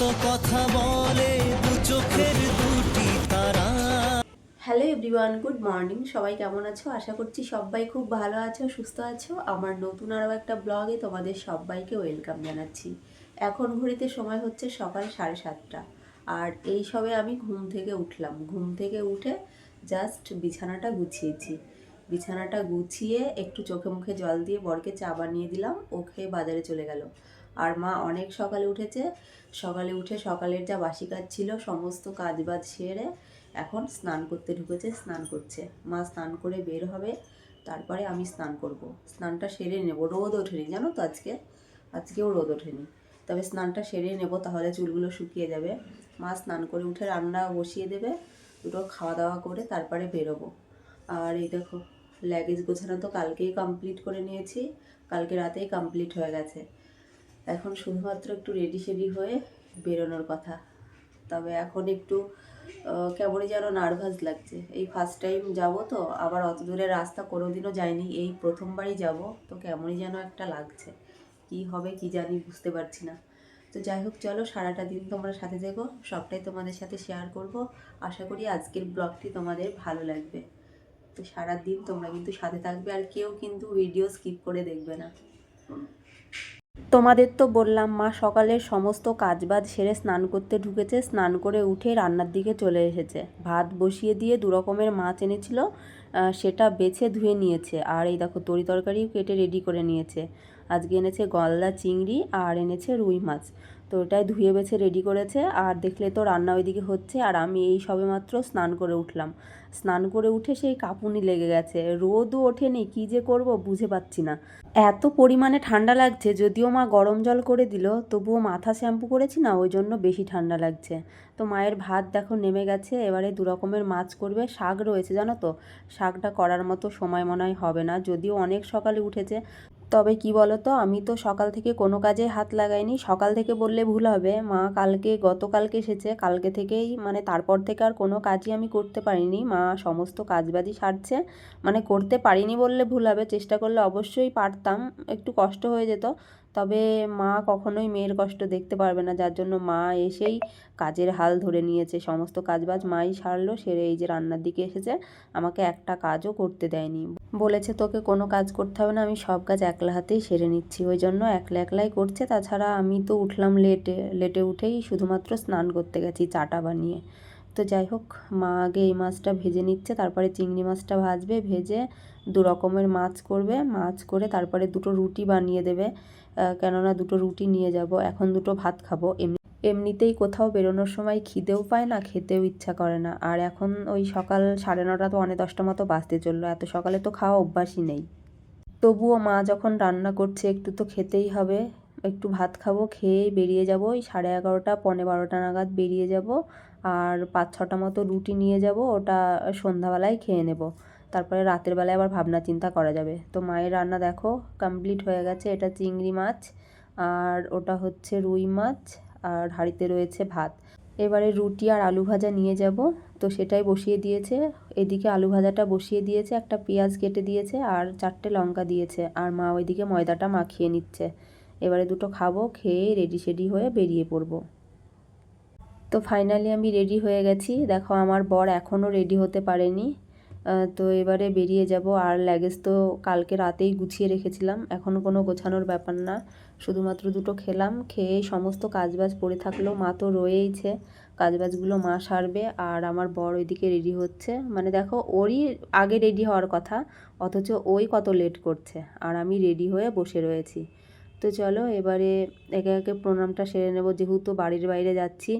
কথা বলে hello everyone good morning সবাই কেমন আছো? আশা করছি সবাই খুব ভালো আছো, সুস্থ আছো। আমার নতুন আরও একটা ব্লগে তোমাদের সবাইকে ওয়েলকাম জানাচ্ছি। এখন ঘড়িতে সময় হচ্ছে সকাল সাড়ে সাতটা। আর এই সবে আমি ঘুম থেকে উঠলাম। ঘুম থেকে উঠে জাস্ট বিছানাটা গুছিয়েছি। বিছানাটা গুছিয়ে একটু চোখে মুখে জল দিয়ে বরকে চা বানিয়ে দিলাম। ও খেয়ে বাজারে চলে গেল। আর মা অনেক সকালে উঠেছে। সকালে উঠে সকালের যা বাসি কাজ ছিল, সমস্ত কাজ বাজ সেরে এখন স্নান করতে ঢুকেছে, স্নান করছে। মা স্নান করে বের হবে, তারপরে আমি স্নান করব। স্নানটা সেরে নেব। রোদ ওঠেনি, জানো তো আজকে? আজকেও রোদ ওঠেনি। তবে স্নানটা সেরে নেব, তাহলে চুলগুলো শুকিয়ে যাবে। মা স্নান করে উঠে রান্না বসিয়ে দেবে, দুটো খাওয়া দাওয়া করে তারপরে বেরোবো। আর এই দেখো ল্যাগেজ গোছানো তো কালকেই কমপ্লিট করে নিয়েছি। কালকে রাতেই কমপ্লিট হয়ে গেছে। এখন শুধুমাত্র একটু রেডি শেডি হয়ে বেরোনোর কথা। তবে এখন একটু কেমনই যেন নার্ভাস লাগছে। এই ফার্স্ট টাইম যাব তো, আবার অত দূরের রাস্তা কোনোদিনও যাইনি, এই প্রথমবারই যাব, তো কেমনই যেন একটা লাগছে। কি হবে কি জানি বুঝতে পারছি না। তো যাই হোক, চলো সারাটা দিন তোমরা সাথে থেকো, সবটাই তোমাদের সাথে শেয়ার করব। আশা করি আজকের ব্লগটি তোমাদের ভালো লাগবে। তো সারা দিন তোমরা কিন্তু সাথে থাকবে, আর কেউ কিন্তু ভিডিও স্কিপ করে দেখবে না। তোমাদের তো বললাম, মা সকালের সমস্ত কাজবাজ সেরে স্নান করতে ঢুকেছে, স্নান করে উঠে রান্নার দিকে চলে এসেছে। ভাত বসিয়ে দিয়ে দু রকমের মাছ এনেছিল সেটা বেছে ধুয়ে নিয়েছে। আর এই দেখো, তরি তরকারিও কেটে রেডি করে নিয়েছে। আজকে এনেছে গলদা চিংড়ি, আর এনেছে রুই মাছ। তো ওটাই ধুয়ে বেছে রেডি করেছে। আর দেখলে তো রান্না ওইদিকে হচ্ছে, আর আমি এই সবেমাত্র স্নান করে উঠলাম। স্নান করে উঠে সেই কাঁপুনি লেগে গেছে। রোদও ওঠেনি, কী যে করব বুঝে পাচ্ছি না। এত পরিমাণে ঠান্ডা লাগছে, যদিও মা গরম জল করে দিল, তবুও মাথা শ্যাম্পু করেছি না, ওই জন্য বেশি ঠান্ডা লাগছে। তো মায়ের ভাত দেখো নেমে গেছে, এবারে দু রকমের মাছ করবে। শাক রয়েছে জানো তো, শাকটা করার মতো সময় মনে হয় হবে না, যদিও অনেক সকালে উঠেছে। তবে কি বলো তো আমি তো সকাল থেকে কোনো কাজে হাত লাগাইনি। সকাল থেকে বললে ভুল হবে। মা কালকে, গতকালকে এসেছে। কালকে থেকেই মানে তারপর থেকে আর কোনো কাজই আমি করতে পারিনি। মা সমস্ত কাজবাজি সারছে। মানে করতে পারিনি বললে ভুল হবে। চেষ্টা করলে অবশ্যই পারতাম। একটু কষ্ট হয়ে যেত। তবে মা কখনোই মেয়ের কষ্ট দেখতে পারবে না, যার জন্য মা এসেই কাজের হাল ধরে নিয়েছে। সমস্ত কাজবাজ মাই সারলো, সেরে এই যে রান্নার দিকে এসেছে, আমাকে একটা কাজও করতে দেয়নি। বলেছে, তোকে কোনো কাজ করতে হবে না, আমি সব কাজ একলা হাতেই সেরে নিচ্ছি। ওই জন্য একলা একলাই করছে। তাছাড়া আমি তো উঠলাম লেটে লেটে উঠেই শুধুমাত্র স্নান করতে গেছি, চাটা বানিয়ে। তো যাই হোক, মা আগে এই মাছটা ভেজে নিচ্ছে, তারপরে চিংড়ি মাছটা ভাজবে, ভেজে দু রকমের মাছ করবে। মাছ করে তারপরে দুটো রুটি বানিয়ে দেবে। কেননা দুটো রুটি নিয়ে যাব, এখন দুটো ভাত খাব। এমনি, এমনিতেই কোথাও বেরোনোর সময় খিদেও পায় না, খেতেও ইচ্ছা করে না। আর এখন ওই সকাল সাড়ে নটা তো অনেক দশটা মতো বাজতে চলল। এত সকালে তো খাওয়া অভ্যাসই নেই। তবুও মা যখন রান্না করছে, একটু তো খেতেই হবে। একটু ভাত খাব, খেয়ে বেরিয়ে যাব। ওই সাড়ে এগারোটা, পৌনে বারোটা নাগাদ বেরিয়ে যাব। আর পাঁচ ছটা মতো রুটি নিয়ে যাব। ওটা সন্ধ্যাবেলায় খেয়ে নেব। তারপরে রাতের বেলায় আবার ভাবনা চিন্তা করা যাবে। তো মায়ের রান্না দেখো কমপ্লিট হয়ে গেছে। এটা চিংড়ি মাছ, আর ওটা হচ্ছে রুই মাছ, আর হাঁড়িতে রয়েছে ভাত। এবারে রুটি আর আলু ভাজা নিয়ে যাব। তো সেটাই বসিয়ে দিয়েছে। এদিকে আলু ভাজাটা বসিয়ে দিয়েছে, একটা পেঁয়াজ কেটে দিয়েছে, আর চারটে লঙ্কা দিয়েছে। আর মা ওইদিকে ময়দাটা মাখিয়ে নিচ্ছে। এবারে দুটো খাব, খেয়ে রেডি সেডি হয়ে বেরিয়ে পড়ব। তো ফাইনালি আমি রেডি হয়ে গেছি। দেখো আমার বর এখনও রেডি হতে পারেনি। তো এবারে বেরিয়ে যাব। আর লাগেজ তো কালকে রাতেই গুছিয়ে রেখেছিলাম। এখনও কোনো গোছানোর ব্যাপার না। শুধুমাত্র দুটো খেলাম খেয়ে সমস্ত কাজবাজ পড়ে থাকল। মা তো রয়েইছে। কাজবাজগুলো মা সারবে আর আমার বর ওইদিকে রেডি হচ্ছে। মানে দেখো, ওরই আগে রেডি হওয়ার কথা, অথচ ওই কত লেট করছে। আর আমি রেডি হয়ে বসে রয়েছি। তো চলো, এবারে একে একে প্রণামটা সেরে নেব। যেহেতু বাড়ির বাইরে যাচ্ছি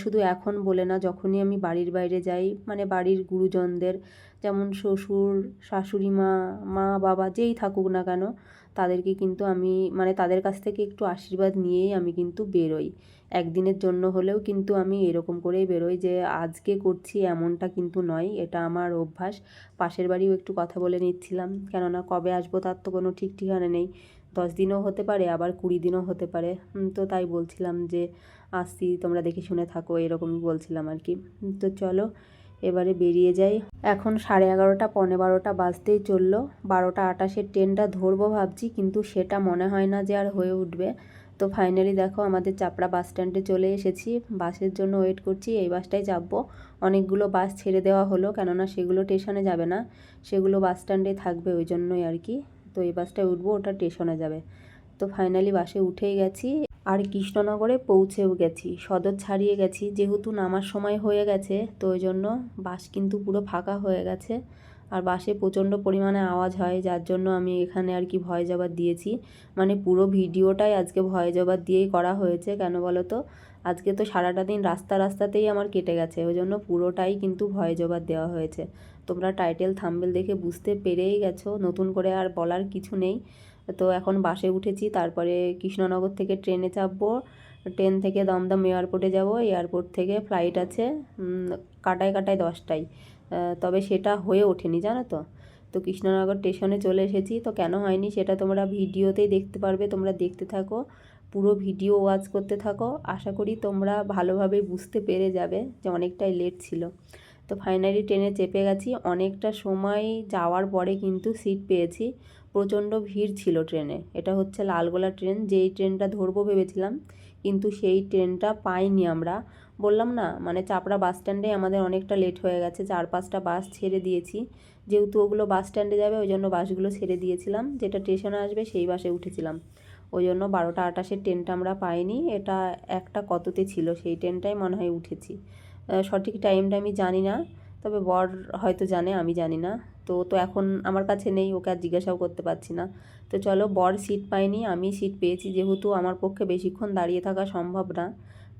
শুধু এখন বলে না, যখনই আমি বাড়ির বাইরে যাই মানে বাড়ির গুরুজনদের যেমন শ্বশুর, শাশুড়ি মা মা, বাবা যেই থাকুক না কেন, তাদেরকে কিন্তু আমি মানে তাদের কাছ থেকে একটু আশীর্বাদ নিয়েই আমি কিন্তু বেরোই। একদিনের জন্য হলেও কিন্তু আমি এরকম করেই বেরোই যে আজকে করছি এমনটা কিন্তু নয়, এটা আমার অভ্যাস। পাশের বাড়িও একটু কথা বলে নিচ্ছিলাম, কেননা কবে আসব তার তো কোনো ঠিক ঠিকানা নেই। দশ দিনও হতে পারে, আবার কুড়ি দিনও হতে পারে। তো তাই বলছিলাম যে আসছি, তোমরা দেখে শুনে থাকো, এরকমই বলছিলাম আর কি। তো চলো এবারে বেরিয়ে যাই। এখন সাড়ে এগারোটা, পৌনে বারোটা বাজতেই চলল। বারোটা আটাশের ট্রেনটা ধরবো ভাবছি, কিন্তু সেটা মনে হয় না যে আর হয়ে উঠবে। তো তো ফাইনালি দেখো আমাদের চাপড়া বাস স্ট্যান্ডে চলে এসেছি। বাসের জন্য ওয়েট করছি, এই বাসটাই চাপবো অনেকগুলো বাস ছেড়ে দেওয়া হলো, কেননা সেগুলো স্টেশনে যাবে না। সেগুলো বাস স্ট্যান্ডে থাকবে ওই জন্যই আর কি। তো এই বাসটায় উঠবো, ওটা স্টেশনে যাবে। তো ফাইনালি বাসে উঠেই গেছি আর কৃষ্ণনগরে পৌঁছেও গেছি। সদর ছাড়িয়ে গেছি, যেহেতু নামার সময় হয়ে গেছে, তো ওই জন্য বাস কিন্তু পুরো ফাঁকা হয়ে গেছে। আর বাসে প্রচণ্ড পরিমাণে আওয়াজ হয়, যার জন্য আমি এখানে আর কি ভয় জবাব দিয়েছি। মানে পুরো ভিডিওটাই আজকে ভয় জবাব দিয়েই করা হয়েছে, কেন বলো তো আজকে তো সারাটা দিন রাস্তা রাস্তাতেই আমার কেটে গেছে, ওই জন্য পুরোটাই কিন্তু ভয় জবাব দেওয়া হয়েছে। তোমরা টাইটেল থাম্বেল দেখে বুঝতে পেরেই গেছো, নতুন করে আর বলার কিছু নেই। তো এখন বাসে উঠেছি, তারপরে কৃষ্ণনগর থেকে ট্রেনে চাপবো। ট্রেন থেকে দমদম এয়ারপোর্টে যাব, এয়ারপোর্ট থেকে ফ্লাইট আছে কাটায় কাটায় দশটায়। তবে সেটা হয়ে ওঠেনি, জানো তো? তো কৃষ্ণনগর স্টেশনে চলে এসেছি, তো কেন হয়নি সেটা তোমরা ভিডিওতেই দেখতে পারবে, তোমরা দেখতে থাকো, পুরো ভিডিও ওয়াচ করতে থাকো। আশা করি তোমরা ভালোভাবে বুঝতে পেরে যাবে যে অনেকটাই লেট ছিল। তো ফাইনালি ট্রেনে চেপে গেছি, অনেকটা সময় যাওয়ার পরে কিন্তু সিট পেয়েছি। প্রচণ্ড ভিড় ছিল ট্রেনে। এটা হচ্ছে লালগোলা ট্রেন, যেই ট্রেনটা ধরবো ভেবেছিলাম, কিন্তু সেই ট্রেনটা পাইনি আমরা। বললাম না মানে চাপড়া বাস স্ট্যান্ডে আমাদের অনেকটা লেট হয়ে গেছে, চার পাঁচটা বাস ছেড়ে দিয়েছি। যেহেতু ওগুলো বাস স্ট্যান্ডে যাবে, ওই জন্য বাসগুলো ছেড়ে দিয়েছিলাম। যেটা স্টেশনে আসবে, সেই বাসে উঠেছিলাম। ওই জন্য বারোটা আটাশের ট্রেনটা আমরা পাইনি। এটা একটা কততে ছিল, সেই ট্রেনটাই মনে হয় উঠেছি। সঠিক টাইমটা আমি জানি না। তবে বর হয়তো জানে, আমি জানি না। তো তো এখন আমার কাছে নেই, ওকে আর জিজ্ঞাসাও করতে পারছি না। তো চলো, বর সিট পাইনি আমি সিট পেয়েছি। যেহেতু আমার পক্ষে বেশিক্ষণ দাঁড়িয়ে থাকা সম্ভব না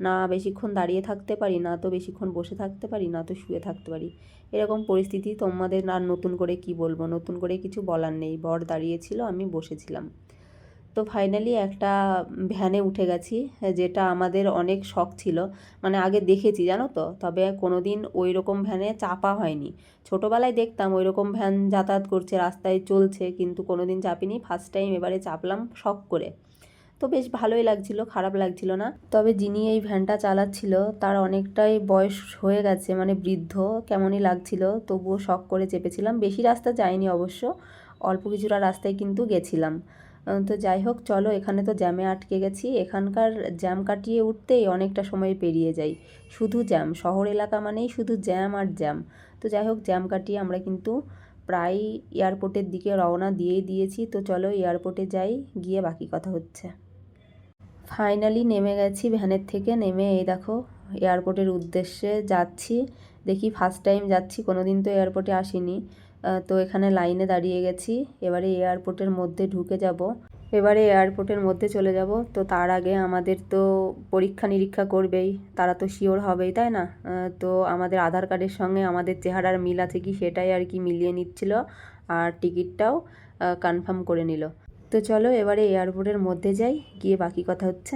না বেশিক্ষণ দাঁড়িয়ে থাকতে পারি, না তো বেশিক্ষণ বসে থাকতে পারি, না তো শুয়ে থাকতে পারি। এরকম পরিস্থিতি, তোমাদের আর নতুন করে কি বলব? নতুন করে কিছু বলার নেই। বর দাঁড়িয়েছিল, আমি বসেছিলাম। তো ফাইনালি একটা ভ্যানে উঠে গেছি, যেটা আমাদের অনেক শখ ছিল। মানে আগে দেখেছি, জানো তো? তবে কোনো দিন ওই রকম ভ্যানে চাপা হয়নি। ছোটোবেলায় দেখতাম ওই রকম ভ্যান যাতায়াত করছে, রাস্তায় চলছে, কিন্তু কোনো দিন চাপিনি। ফার্স্ট টাইম এবারে চাপলাম শখ করে। তো বেশ ভালোই লাগছিল, খারাপ লাগছিল না। তবে যিনি এই ভ্যানটা চালাচ্ছিল, তার অনেকটাই বয়স হয়ে গেছে মানে বৃদ্ধ, কেমনই লাগছিল, তবুও শখ করে চেপেছিলাম। বেশি রাস্তা যাইনি অবশ্য, অল্প কিছুটা রাস্তায় কিন্তু গেছিলাম। তো যাই হোক, চলো, এখানে তো জ্যামে আটকে গেছি। এখানকার জ্যাম কাটিয়ে উঠতেই অনেকটা সময় পেরিয়ে যাই শুধু জ্যাম, শহর এলাকা মানেই শুধু জ্যাম আর জ্যাম। তো যাই হোক, জ্যাম কাটিয়ে আমরা কিন্তু প্রায় এয়ারপোর্টের দিকে রওনা দিয়েই দিয়েছি। তো চলো, এয়ারপোর্টে যাই, গিয়ে বাকি কথা হচ্ছে। ফাইনালি নেমে গেছি ভ্যানের থেকে। নেমে এই দেখো, এয়ারপোর্টের উদ্দেশ্যে যাচ্ছি। দেখি ফার্স্ট টাইম যাচ্ছি কোনো দিন তো এয়ারপোর্টে আসিনি। তো এখানে লাইনে দাঁড়িয়ে গেছি। এবারে এয়ারপোর্টের মধ্যে ঢুকে যাব। এবারে এয়ারপোর্টের মধ্যে চলে যাব। তো তার আগে আমাদের তো পরীক্ষা নিরীক্ষা করবেই, তারা তো শিওর হবেই, তাই না? তো আমাদের আধার কার্ডের সঙ্গে আমাদের চেহারার মিল আছে কি সেটাই আর কি মিলিয়ে নিচ্ছিল আর টিকিটটাও কনফার্ম করে নিল। তো চলো এবারে এয়ারপোর্টের মধ্যে যাই, গিয়ে বাকি কথা হচ্ছে।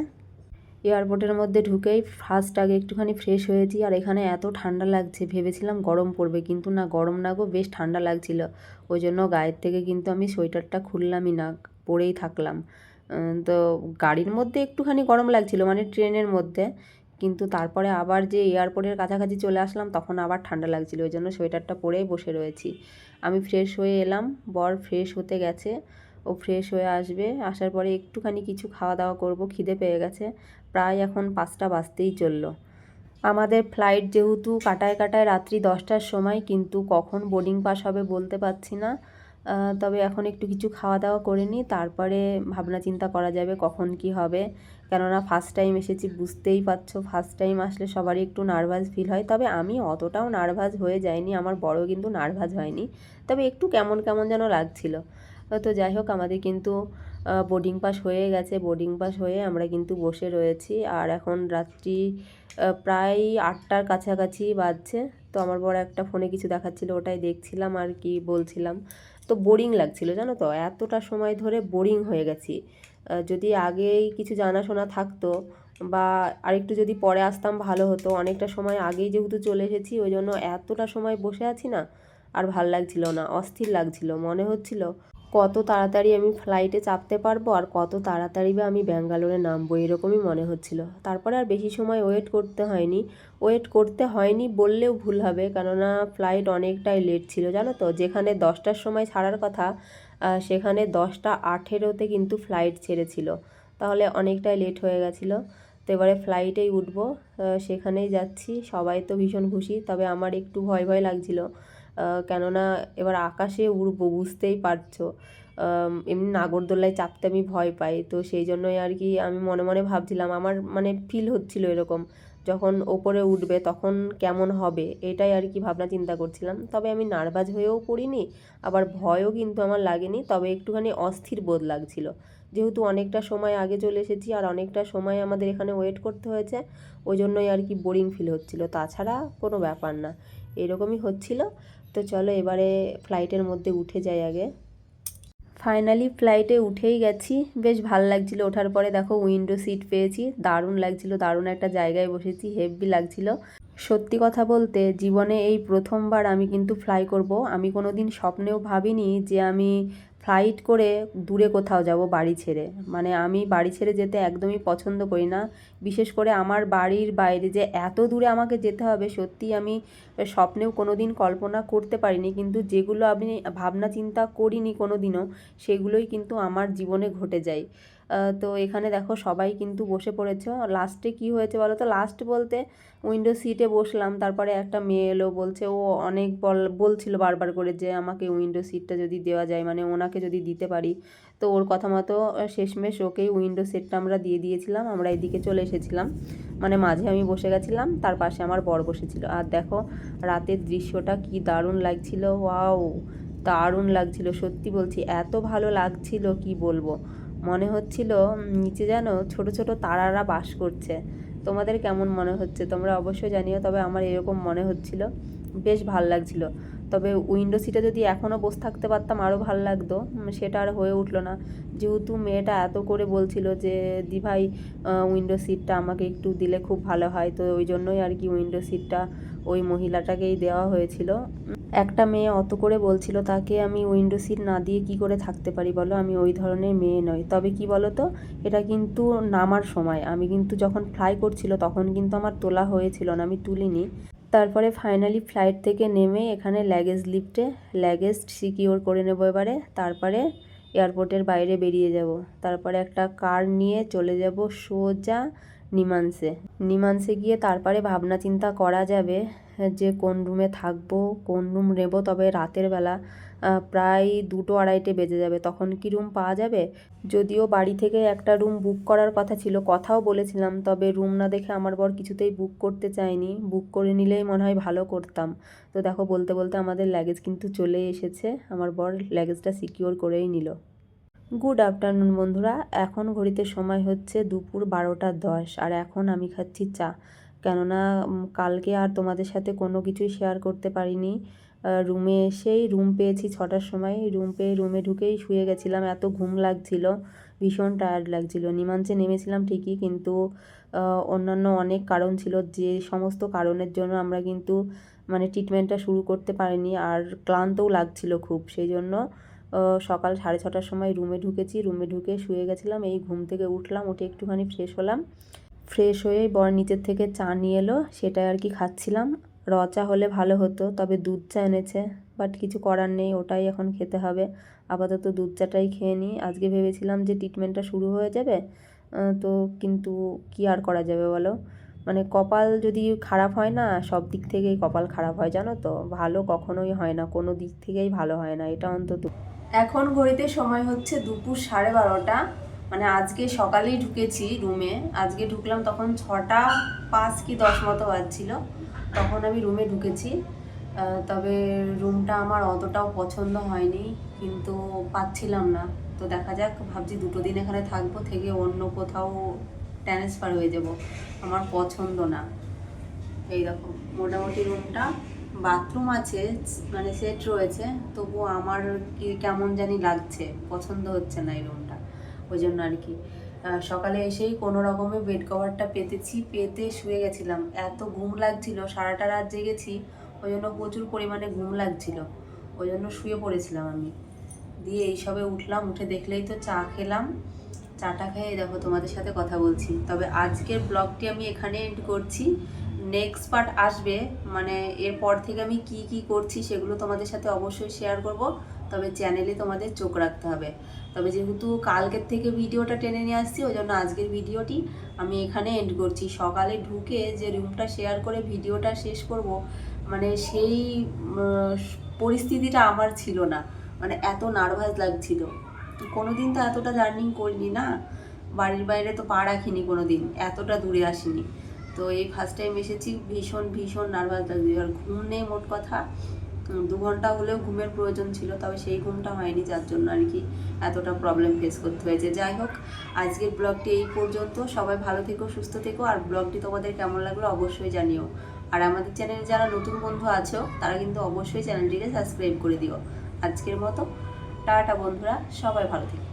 এয়ারপোর্টের মধ্যে ঢুকেই ফার্স্ট আগে একটুখানি ফ্রেশ হয়েছি আর এখানে এত ঠান্ডা লাগছে, ভেবেছিলাম গরম পড়বে কিন্তু না, গরম না গো, বেশ ঠান্ডা লাগছিল। ওই জন্য গায়ের থেকে কিন্তু আমি সোয়েটারটা খুললামই না, পরেই থাকলাম। তো গাড়ির মধ্যে একটুখানি গরম লাগছিল মানে ট্রেনের মধ্যে, কিন্তু তারপরে আবার যে এয়ারপোর্টের কাছাকাছি চলে আসলাম, তখন আবার ঠান্ডা লাগছিল, ওই জন্য সোয়েটারটা পরেই বসে রয়েছি। আমি ফ্রেশ হয়ে এলাম, বর ফ্রেশ হতে গেছে, ও ফ্রেশ হয়ে আসবে, আসার পরে একটুখানি কিছু খাওয়া দাওয়া করব, খিদে পেয়ে গেছে প্রায় এখন পাঁচটা বাজতেই চলল। আমাদের ফ্লাইট যেহেতু কাটায় কাটায় রাত্রি দশটার সময়, কিন্তু কখন বোর্ডিং পাস হবে বলতে পারছি না। তবে এখন একটু কিছু খাওয়া দাওয়া করে নিই, তারপরে ভাবনা চিন্তা করা যাবে কখন কি হবে। কেননা ফার্স্ট টাইম এসেছি, বুঝতেই পারছ ফার্স্ট টাইম আসলে সবারই একটু নার্ভাস ফিল হয়। তবে আমি অতটাও নার্ভাস হয়ে যাইনি, আমার বড় কিন্তু নার্ভাস হয়নি। তবে একটু কেমন কেমন যেন লাগছিল। তো যাই হোক, আমাদের কিন্তু বোর্ডিং পাস হয়ে গেছে। বোর্ডিং পাস হয়ে আমরা কিন্তু বসে রয়েছি। আর এখন রাত্রি প্রায় আটটার কাছাকাছি বাজছে। তো আমার বড় একটা ফোনে কিছু দেখাচ্ছিল, ওটাই দেখছিলাম আর কি বলছিলাম। তো বোরিং লাগছিল, জানো তো? এতটা সময় ধরে বোরিং হয়ে গেছি। যদি আগেই কিছু জানাশোনা থাকতো বা আরেকটু যদি পরে আসতাম ভালো হতো। অনেকটা সময় আগেই যেহেতু চলে এসেছি, ওই জন্য এতটা সময় বসে আছি না। আর ভালো লাগছিল না, অস্থির লাগছিল, মনে হচ্ছিল কত তাড়াতাড়ি আমি ফ্লাইটে চাপতে পারব আর কত তাড়াতাড়ি বা আমি ব্যাঙ্গালোরে নামবো, এরকমই মনে হচ্ছিল। তারপরে আর বেশি সময় ওয়েট করতে হয়নি। ওয়েট করতে হয়নি বললেও ভুল হবে, কেননা ফ্লাইট অনেকটাই লেট ছিল, জানো তো? যেখানে দশটার সময় ছাড়ার কথা সেখানে দশটা আঠেরোতে কিন্তু ফ্লাইট ছেড়েছিল। তাহলে অনেকটাই লেট হয়ে গেছিল। তো এবারে ফ্লাইটেই উঠবো সেখানেই যাচ্ছি। সবাই তো ভীষণ খুশি, তবে আমার একটু ভয় ভয় লাগছিল। কেননা এবার আকাশে উড়বো, বুঝতেই পারছ। এমনি নাগরদোলায় চাপতে আমি ভয় পাই। তো সেই জন্যই আর কি আমি মনে মনে ভাবছিলাম, আমার মানে ফিল হচ্ছিল এরকম, যখন ওপরে উঠবে তখন কেমন হবে? এটাই আর কি ভাবনা চিন্তা করছিলাম। তবে আমি নার্ভাস হয়েও পড়িনি, আবার ভয়ও কিন্তু আমার লাগেনি, তবে একটুখানি অস্থির বোধ লাগছিল। যেহেতু অনেকটা সময় আগে চলে এসেছি আর অনেকটা সময় আমাদের এখানে ওয়েট করতে হয়েছে, ওই জন্যই আর কি বোরিং ফিল হচ্ছিল। তাছাড়া কোনো ব্যাপার না, এরকমই হচ্ছিল। তো চলো এবারে ফ্লাইটের মধ্যে উঠে যাই আগে। ফাইনালি ফ্লাইটে উঠেই গেছি। বেশ ভালো লাগছিল ওঠার পরে। দেখো উইন্ডো সিট পেয়েছি। দারুণ লাগছিল, দারুণ একটা জায়গায় বসেছি হেভি লাগছিল। সত্যি কথা বলতে জীবনে এই প্রথমবার আমি কিন্তু ফ্লাই করব। আমি কোনো দিন স্বপ্নেও ভাবিনি যে আমি ফ্লাইট করে দূরে কোথাও যাব বাড়ি ছেড়ে। মানে আমি বাড়ি ছেড়ে যেতে একদমই পছন্দ করি না। বিশেষ করে আমার বাড়ির বাইরে যে এত দূরে আমাকে যেতে হবে সত্যি আমি স্বপ্নেও কোনো দিন কল্পনা করতে পারিনি। কিন্তু যেগুলো আমি ভাবনা চিন্তা করিনি কোনো দিনও সেগুলোই কিন্তু আমার জীবনে ঘটে যায়। তো এখানে দেখো সবাই কিন্তু বসে পড়েছে। লাস্টে কি হয়েছে বলো তো? লাস্ট বলতে উইন্ডো সিটে বসলাম, তারপরে একটা মেয়ে এলো, বলছে ও অনেক বল, বলছিল বারবার করে যে আমাকে উইন্ডো সিটটা যদি দেওয়া যায় মানে ওনাকে যদি দিতে পারি। তো ওর কথা মতো শেষমেশ ওকেই উইন্ডো সিটটা আমরা দিয়ে দিয়েছিলাম, আমরা এদিকে চলে এসেছিলাম। মানে মাঝে আমি বসে গেছিলাম, তার পাশে আমার বর বসেছিল। আর দেখো রাতের দৃশ্যটা কি দারুণ লাগছিল, ওয়াও! দারুণ লাগছিল, সত্যি বলছি, এত ভালো লাগছিল, কি বলব? মনে হচ্ছিল নিচে যেন ছোট ছোট তারারা বাস করছে। তোমাদের কেমন মনে হচ্ছে? তোমরা অবশ্যই জানিও, তবে আমার এরকম মনে হচ্ছিল। বেশ ভালো লাগছিল। তবে উইন্ডো সিটে যদি এখনও বসে থাকতে পারতাম আরও ভালো লাগতো। সেটা আর হয়ে উঠল না। যেহেতু মেয়েটা এত করে বলছিল যে, দি ভাই উইন্ডো সিটটা আমাকে একটু দিলে খুব ভালো হয়। তো ওই জন্যই আর কি উইন্ডো সিটটা ওই মহিলাটাকেই দেওয়া হয়েছিল। একটা মেয়ে অত করে বলছিল, তাকে আমি উইন্ডো সিট না দিয়ে কি করে থাকতে পারি বলো? আমি ওই ধরনের মেয়ে নই। তবে কি বলো তো এটা কিন্তু নামার সময়। আমি কিন্তু যখন ফ্লাই করছিল, তখন কিন্তু আমার তোলা হয়েছিল না, আমি তুলিনি। তারপরে ফাইনালি ফ্লাইট থেকে নেমে এখানে ল্যাগেজ লিফটে ল্যাগেজ সিকিওর করে নেব এবারে। তারপরে এয়ারপোর্টের বাইরে বেরিয়ে যাব। তারপরে একটা কার নিয়ে চলে যাব সোজা নিমান্সে। নিমান্সে গিয়ে তারপরে ভাবনা চিন্তা করা যাবে যে কোন রুমে থাকব, কোন রুম নেব, তবে রাতের বেলা প্রায় দুটো আড়াইটে বেজে যাবে। তখন কি রুম পাওয়া যাবে? যদিও বাড়ি থেকে একটা রুম বুক করার কথা ছিল, কথাও বলেছিলাম, তবে রুম না দেখে আমার বর কিছুতেই বুক করতে চায়নি। বুক করে নিলেই মনে হয় ভালো করতাম। তো দেখো, বলতে বলতে আমাদের লাগেজ কিন্তু চলে এসেছে। আমার বর লাগেজটা সিকিওর করেই নিল। গুড আফটারনুন বন্ধুরা। এখন ঘড়িতে সময় হচ্ছে দুপুর বারোটা দশ, আর এখন আমি খাচ্ছি চা। কেননা কালকে আর তোমাদের সাথে কোনো কিছুই শেয়ার করতে পারিনি। রুমে এসেই রুম পেয়েছি ছটার সময়। রুম পেয়ে রুমে ঢুকেই শুয়ে গেছিলাম। এত ঘুম লাগছিল, ভীষণ টায়ার্ড লাগছিল। নিমাঞ্চে নেমেছিলাম ঠিকই, কিন্তু অন্যান্য অনেক কারণ ছিল। যে সমস্ত কারণের জন্য আমরা কিন্তু মানে ট্রিটমেন্টটা শুরু করতে পারিনি। আর ক্লান্তও লাগছিল খুব, সেই জন্য সকাল সাড়ে ছটার সময় রুমে ঢুকেছি। রুমে ঢুকে শুয়ে গেছিলাম, এই ঘুম থেকে উঠলাম, উঠে একটুখানি ফ্রেশ হলাম। ফ্রেশ হয়ে বর নিচের থেকে চা নিয়ে এলো, সেটাই আর কি খাচ্ছিলাম। র চা হলে ভালো হতো, তবে দুধ চা এনেছে বাট কিছু করার নেই, ওটাই এখন খেতে হবে। আপাতত দুধ চাটাই খেয়ে নিই। আজকে ভেবেছিলাম যে ট্রিটমেন্টটা শুরু হয়ে যাবে তো কিন্তু কি আর করা যাবে বলো? মানে কপাল যদি খারাপ হয় না, সব দিক থেকেই কপাল খারাপ হয়, জানো তো? ভালো কখনোই হয় না, কোনো দিক থেকেই ভালো হয় না, এটা অন্তত। এখন ঘড়িতে সময় হচ্ছে দুপুর সাড়ে বারোটা। মানে আজকে সকালেই ঢুকেছি রুমে। আজকে ঢুকলাম তখন ছটা পাঁচ কি দশ মতো বাজছিল। তখন আমি রুমে ঢুকেছি। তবে রুমটা আমার অতটাও পছন্দ হয়নি, কিন্তু পাচ্ছিলাম না। তো দেখা যাক, ভাবছি দুটো দিন এখানে থাকব থেকে অন্য কোথাও ট্রান্সফার হয়ে যাব। আমার পছন্দ না। এই দেখো, মোটামুটি রুমটা বাথরুম আছে মানে সেট রয়েছে তবু আমার কি কেমন জানি লাগছে, পছন্দ হচ্ছে না এই রুমটা ওই জন্য আর কি। সকালে এসেই কোনো রকমে বেড কভারটা পেতেছি, পেতে শুয়ে গেছিলাম। এত ঘুম লাগছিল, সারাটা রাত জেগেছি, ওই জন্য প্রচুর পরিমাণে ঘুম লাগছিল। ওই জন্য শুয়ে পড়েছিলাম আমি। দিয়ে এইসবে উঠলাম, উঠে দেখলেই তো চা খেলাম। চাটা খেয়ে দেখো তোমাদের সাথে কথা বলছি। তবে আজকের ব্লগটি আমি এখানে এন্ড করছি। নেক্সট পার্ট আসবে মানে এরপর থেকে আমি কি কি করছি সেগুলো তোমাদের সাথে অবশ্যই শেয়ার করব, তবে চ্যানেলে তোমাদের চোখ রাখতে হবে। তবে যেহেতু কালকের থেকে ভিডিওটা টেনে নিয়ে আসছি ওই জন্য আজকের ভিডিওটি আমি এখানে এন্ড করছি। সকালে ঢুকে যে রুমটা শেয়ার করে ভিডিওটা শেষ করব মানে সেই পরিস্থিতিটা আমার ছিল না। মানে এত নার্ভাস লাগছিল। কোনো দিন তো এতটা জার্নিং করিনি না, বাড়ির বাইরে তো পা রাখিনি কোনো দিন এতটা দূরে আসিনি। তো এই ফার্স্ট টাইম এসেছি, ভীষণ ভীষণ নার্ভাস লাগছে আর ঘুম নেই মোট কথা। দু ঘণ্টা হলেও ঘুমের প্রয়োজন ছিল, তবে সেই ঘুমটা হয়নি, যার জন্য আর কি এতটা প্রবলেম ফেস করতে হয়েছে। যাই হোক, আজকের ব্লগটি এই পর্যন্ত। সবাই ভালো থেকো, সুস্থ থেকো। আর ব্লগটি তোমাদের কেমন লাগল অবশ্যই জানিও। আর আমাদের চ্যানেলে যারা নতুন বন্ধু আছো, তারা কিন্তু অবশ্যই চ্যানেলটিকে সাবস্ক্রাইব করে দিও। আজকের মতো, টাটা বন্ধুরা, সবাই ভালো থেকো।